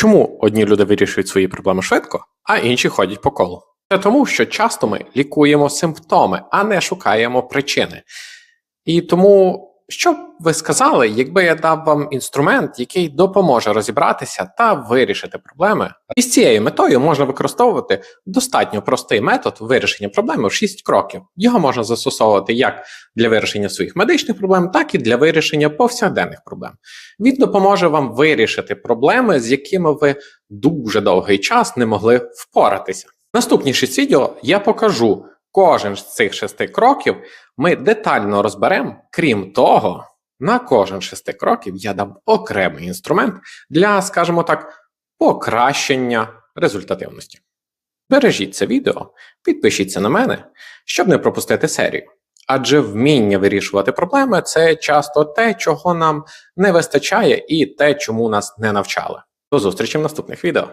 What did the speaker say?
Чому одні люди вирішують свої проблеми швидко, а інші ходять по колу? Це тому, що часто ми лікуємо симптоми, а не шукаємо причини. І тому, що б ви сказали, якби я дав вам інструмент, який допоможе розібратися та вирішити проблеми? І з цією метою можна використовувати достатньо простий метод вирішення проблеми в 6 кроків. Його можна застосовувати як для вирішення своїх медичних проблем, так і для вирішення повсякденних проблем. Він допоможе вам вирішити проблеми, з якими ви дуже довгий час не могли впоратися. Наступні шість відео я покажу кожен з цих шести кроків. Ми детально розберемо. Крім того, на кожен шести кроків я дам окремий інструмент для, скажімо так, покращення результативності. Бережіть це відео, підпишіться на мене, щоб не пропустити серію. Адже вміння вирішувати проблеми це часто те, чого нам не вистачає, і те, чому нас не навчали. До зустрічі в наступних відео.